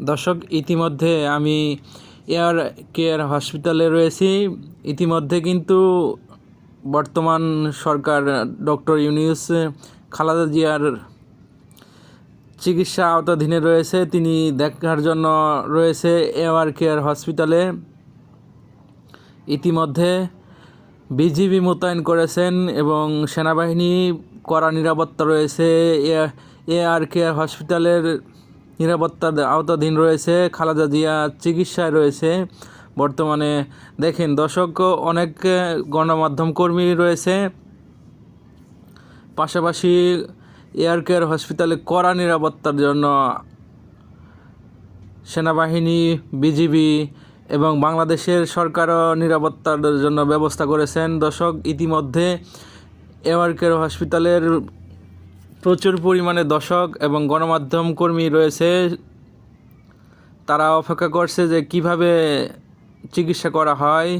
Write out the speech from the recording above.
দর্শক, ইতিমধ্যে আমি এয়ার কেয়ার হসপিটালে রয়েছি। ইতিমধ্যে কিন্তু বর্তমান সরকার ডক্টর ইউনিউস খালাদা জিয়ার চিকিৎসা আওতাধীনে রয়েছে। তিনি দেখার জন্য রয়েছে এয়ার কেয়ার হসপিটালে। ইতিমধ্যে বিজিবি মোতায়েন করেছেন এবং সেনাবাহিনী কড়া নিরাপত্তা রয়েছে। এ- আর কেয়ার হসপিটালের নিরাপত্তার আওতাধীন রয়েছে, খালেদা জিয়া চিকিৎসায় রয়েছে। বর্তমানে দেখেন, দর্শক, অনেক গণমাধ্যম কর্মী রয়েছে। পাশাপাশি এয়ার কেয়ার হসপিটালে কড়া নিরাপত্তার জন্য সেনাবাহিনী, বিজিবি এবং বাংলাদেশের সরকারও নিরাপত্তার জন্য ব্যবস্থা করেছেন। দর্শক, ইতিমধ্যে এয়ার কেয়ার হসপিটালের প্রচুর পরিমাণে দর্শক এবং গণমাধ্যম কর্মী রয়েছে। তারা অপেক্ষা করছে যে কীভাবে চিকিৎসা করা হয়।